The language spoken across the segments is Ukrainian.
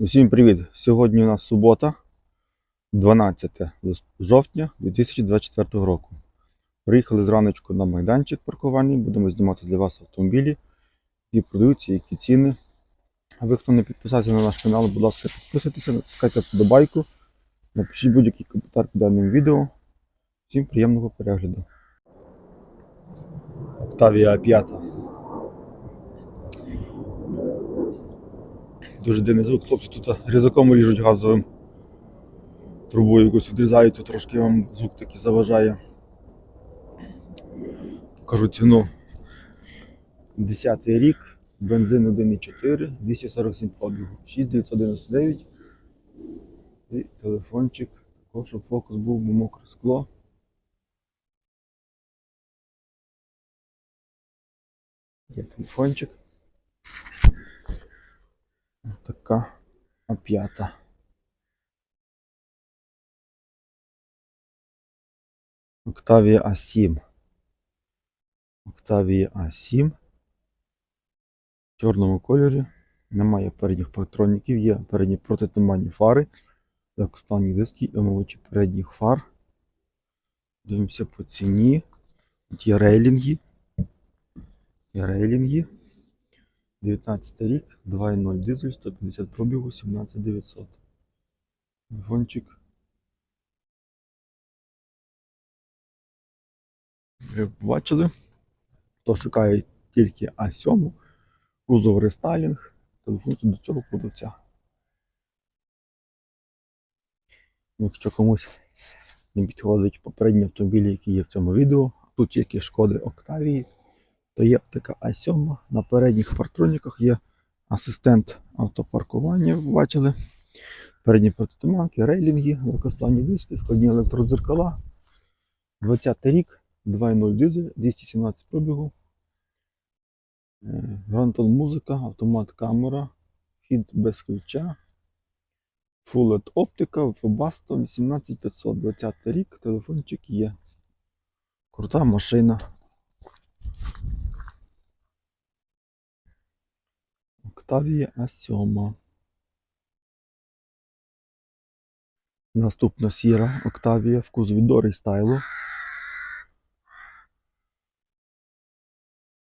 Усім привіт! Сьогодні у нас субота, 12 жовтня 2024 року. Приїхали зраночку на майданчик паркувальний, будемо знімати для вас автомобілі, які продаються, які ціни. А ви, хто не підписався на наш канал, будь ласка, підписуйтеся, натискайте вподобайку, напишіть будь-який коментар під даним відео. Всім приємного перегляду. Octavia 5. Дуже дивний звук. Хлопці тут різаком ріжуть газовим трубою якусь відрізають, то трошки вам звук такий заважає. Кажу ціну. 10 рік, бензин 1,4, 247 пробігу, 6999. І телефончик, також щоб фокус був, бо мокре скло. Є телефончик. Така А5. Octavia A7. Octavia A7. В чорному кольорі. Немає передніх патронників, є передні протитуманні фари. Так, останні диски, омивачі передніх фар. Дивимося по ціні. Тут є рейлінги. Є рейлінги. 19 рік, 2.0 дизель, 150 пробігу, 17900. Телефончик. Ви бачили? Хто шукає тільки А7, кузов рестайлінг, телефонуйте до цього продавця. Якщо комусь не підходить попередні автомобілі, які є в цьому відео, тут тільки шкоди Октавії, є така А7. На передніх партроніках є асистент автопаркування, бачили. Передні протитуманки, рейлінги, легкостанні диски, складні електродзеркала. 20 рік, 2.0 дизель, 217 пробігу. Е, Грантон музика, автомат камера, хід без ключа. Full LED оптика, Webasto 18500, 20 рік, телефончик є. Крута машина. Octavia A7. Наступна сіра Octavia в кузові до рестайлу.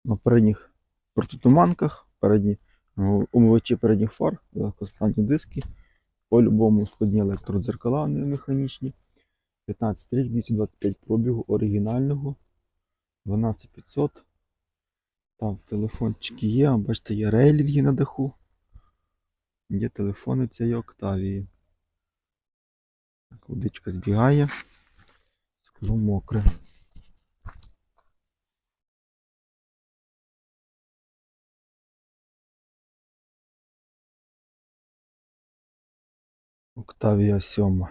На передніх протитуманках, передні е, умивачі передніх фар, легкостанні диски. По-любому складні електродзеркала, механічні. 15 рік, 225 пробігу оригінального. 12500. Там телефончики є, бачите, є рейлінги на даху. Є телефони цієї Октавії. Так, водичка збігає. Скло мокре. Октавія 7.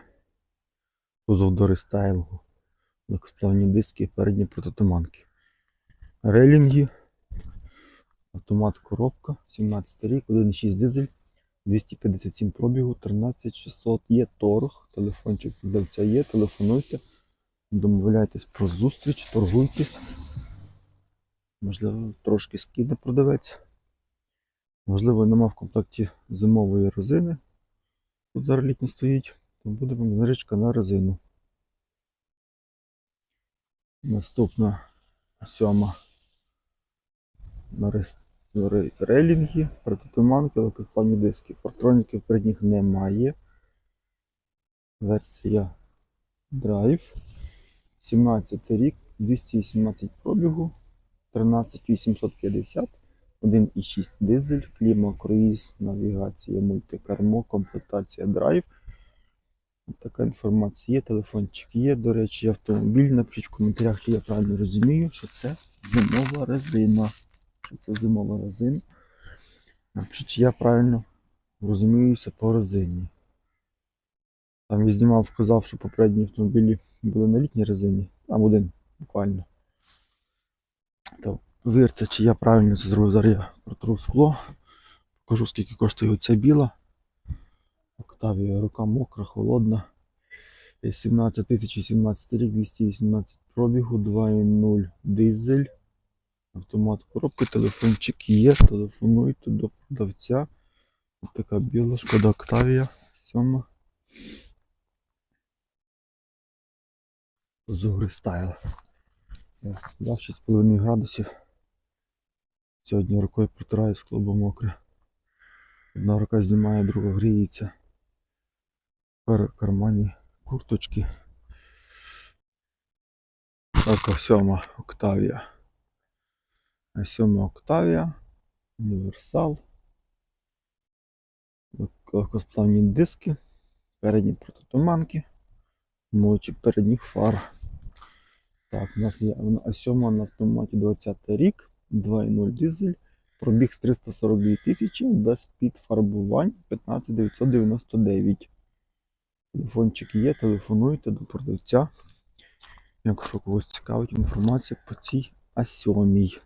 Кузов до рестайлу. Легкосплавні диски, передні протитуманки. Рейлінги. Автомат коробка, 17 рік, 1,6 дизель, 257 пробігу, 13600. Є торг, телефончик продавця є, телефонуйте, домовляйтесь про зустріч, торгуйтесь. Можливо, трошки скине продавець. Можливо, нема в комплекті зимової резини. Тут зараз літня стоїть, то буде вам знижечка на резину. Наступна сьома на рес- ре- рейлінги, протитуманки, легкосплавні диски. Партроніків передніх немає. Версія Drive. 17 рік, 217 пробігу, 13850, 1,6 дизель, кліма, круїз, навігація, мультикармо, комплектація Drive. Така інформація є, телефончик є. До речі, автомобіль. Напишіть в коментарях, чи я правильно розумію, що це зимова резина. Це резина. Напишіть, чи я правильно розуміюся по резині. Там я знімав, казав, що попередні автомобілі були на літній резині. Там один буквально. То вірте, чи я правильно це зробив. Зараз я протру скло. Покажу, скільки коштує оця біла. Октавія, рука мокра, холодна. Е, 17 тисяч 17 рік, 218 пробігу, 2.0 дизель. Автомат коробки, телефончик є, телефонуйте до продавця. Ось така біла шкода Октавія, сьома. Зугри стайл. Е, 6,5 градусів. Сьогодні рукою протираю скло, бо мокре. Одна рука знімає, друга гріється. В кармані курточки. Так, сьома Октавія. А сьома Октавія. Універсал. Легкосплавні диски. Передні протитуманки. Мочі передніх фар. Так, у нас є а сьома на автоматі 20 рік. 2.0 дизель. Пробіг з 342 тисячі без підфарбувань 15999. Телефончик є, телефонуйте до продавця. Якщо когось цікавить інформація по цій А7.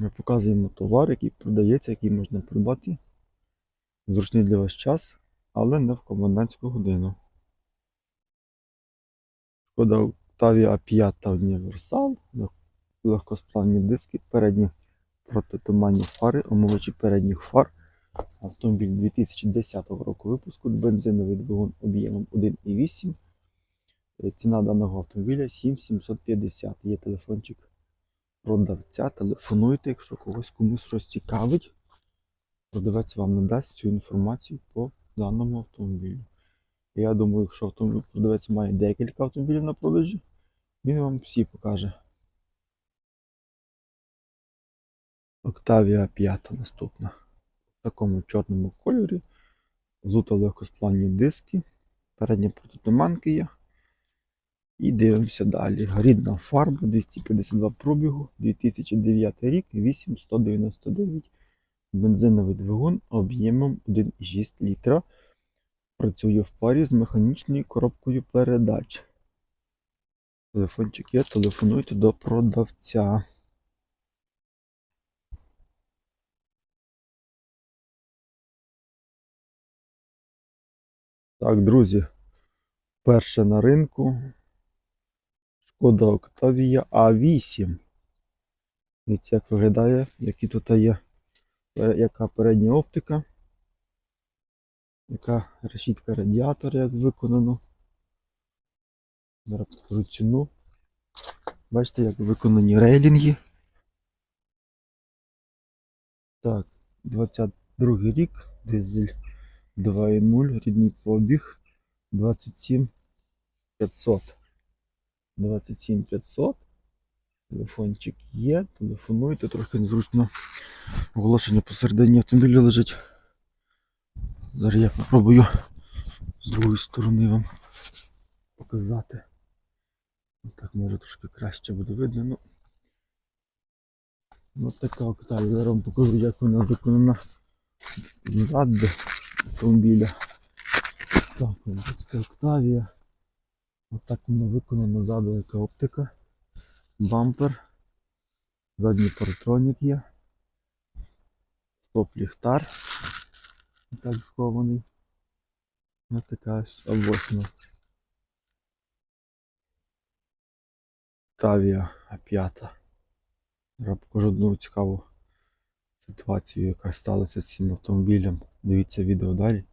Ми показуємо товар, який продається, який можна придбати. Зручний для вас час, але не в комендантську годину. Шкода Octavia 5 універсал, легкосплавні диски, передні протитуманні фари, омивачі передніх фар. Автомобіль 2010 року випуску, бензиновий двигун об'ємом 1,8. Е, Ціна даного автомобіля 7750. Є телефончик продавця. Телефонуйте, якщо когось комусь щось цікавить. Продавець вам надасть цю інформацію по даному автомобілю. Я думаю, якщо автомобіль продавець має декілька автомобілів на продажі, він вам всі покаже. Octavia 5 наступна. В такому чорному кольорі. Зуто легкосплавні диски. Передні протитуманки є. І дивимося далі. Рідна фарба 252 пробігу, 2009 рік, 8199. Бензиновий двигун об'ємом 1,6 літра. Працює в парі з механічною коробкою передач. Телефончик є, телефонуйте до продавця. Так, друзі, перше на ринку. Шкода Octavia A8. Дивіться, як виглядає, які тут є, е, яка передня оптика, яка решітка радіатора, як виконано. Зараз покажу ціну. Бачите, як виконані рейлінги. Так, 22 рік, дизель 2.0, рідний пробіг 27 500. 27 500. Телефончик є, телефонуйте, трохи незручно. Оголошення посередині автомобіля лежить. Зараз я попробую з другої сторони вам показати. Так може трошки краще буде видно. Ну, ну така Октавія. Зараз вам покажу, як вона виконана ззаду автомобіля. Так, ось така Октавія. Отак воно виконано ззаду яка оптика. Бампер. Задній паратронік є. Стоп ліхтар. Так схований. Ось така А8. Тавія А5. Зараз покажу одну цікаву ситуацію, яка сталася з цим автомобілем. Дивіться відео далі.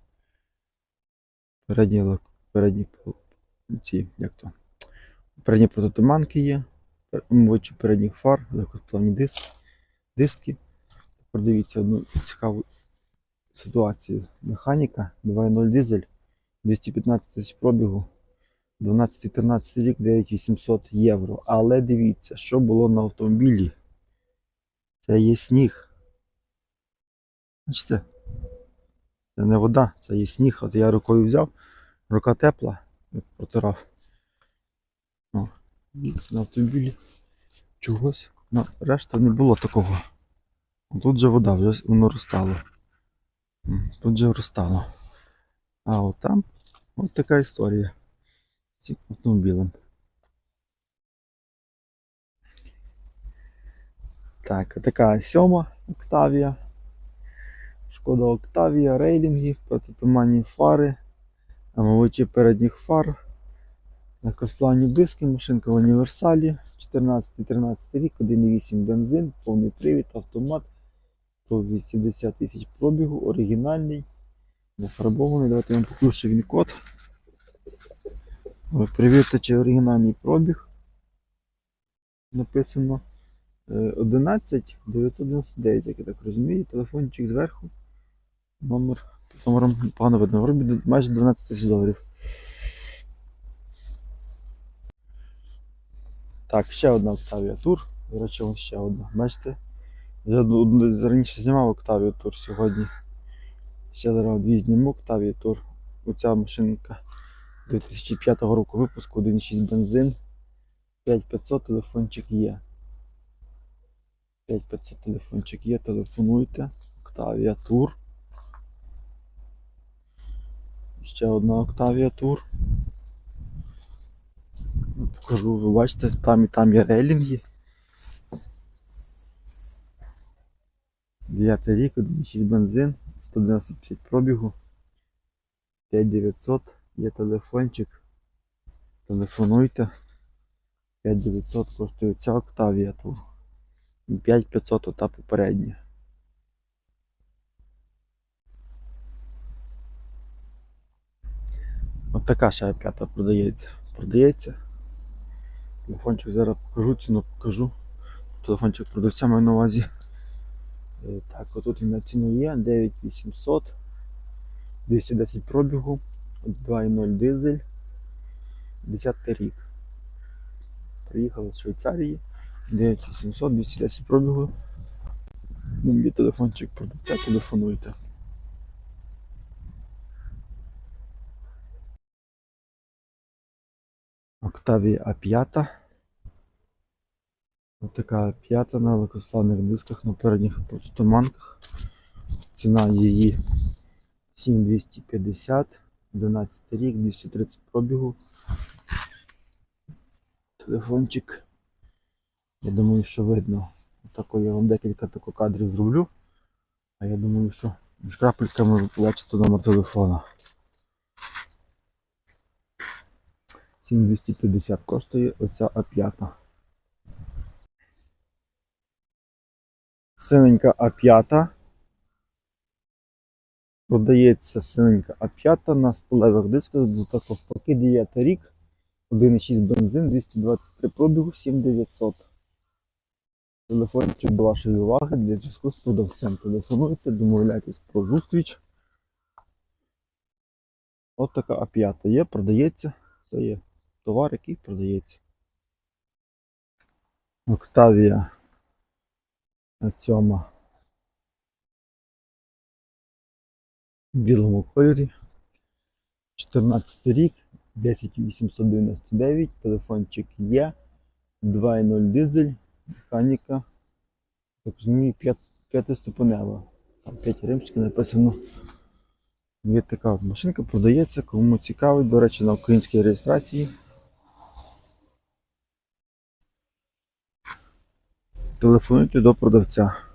Передні, лак- передні пол- ці, як то, передні протитуманки є, пер- передніх фар, легкосплавні диск, диски. Тепер дивіться одну цікаву ситуацію. Механіка 2.0 дизель, 215 тисяч пробігу, 12-13 рік, 9800 євро. Але дивіться, що було на автомобілі. Це є сніг. Бачите? Це не вода, це є сніг. От я рукою взяв, рука тепла, як протирав. О, на автомобілі чогось. Ну, решта не було такого. Тут же вода, вже воно розтало. Тут же розтало. А от там от така історія з цим автомобілем. Так, така сьома Октавія. Шкода Октавія, рейлінги, протитуманні фари, омивачі передніх фар, легкосплавні диски, машинка в універсалі, 14-13 рік, 1.8 бензин, повний привід, автомат, 180 тисяч пробігу, оригінальний, нафарбований. Давайте я вам покажу він код. Перевірте, чи оригінальний пробіг. Написано е, 11 999, як я так розумію. Телефончик зверху. Номер. Номером погано видно. Вроді майже 12 тисяч доларів. Так, ще одна Octavia Tour. До речі, ось ще одна. Бачите? Я раніше знімав Octavia Tour сьогодні. Ще зараз дві зніму Octavia Tour. Оця машинка 2005 року випуску 1.6 бензин. 5500 телефончик є. 5500 телефончик є, телефонуйте. Octavia Tour. Ще одна Octavia Tour. Покажу, ви бачите, там і там є рейлінги. 9 рік, 1.6 бензин, 195 пробігу, 5900, є телефончик. Телефонуйте. 5900 коштує ця Octavia Tour. 5500 ота попередня. От така ще п'ята продається. Продається. Телефончик зараз покажу, ціну покажу. Телефончик продавця маю на увазі. Е, Так, отут він на ціну є 9800, 210 пробігу, 2.0 дизель, 10 рік. Приїхали з Швейцарії, 9800, 210 пробігу. Ну, Мій телефончик продавця, телефонуйте. Octavia A5. Ось така п'ята на легкосплавних дисках на передніх туманках. Ціна її 7250, 11 рік, 230 пробігу. Телефончик. Я думаю, що видно. Отако я вам декілька тако кадрів зроблю. А я думаю, що між крапельками ви побачите номер телефона. 7250 коштує оця А5. Синенька А5. Продається синенька А5 на сталевих дисках до такого поки 9 рік. 1,6 бензин, 223 пробігу, 7900. Телефончик до вашої уваги для зв'язку з продавцем. Телефонуйте, домовляйтесь про зустріч. От така А5 є, продається. Це є товар, який продається. Октавія на цьому білому кольорі. 14 рік, 10899, телефончик є, 2.0 дизель, механіка, так розумію, 5 ступенева. Там 5 римських написано. Є така машинка, продається, кому цікавить, до речі, на українській реєстрації. Телефонуйте до продавця.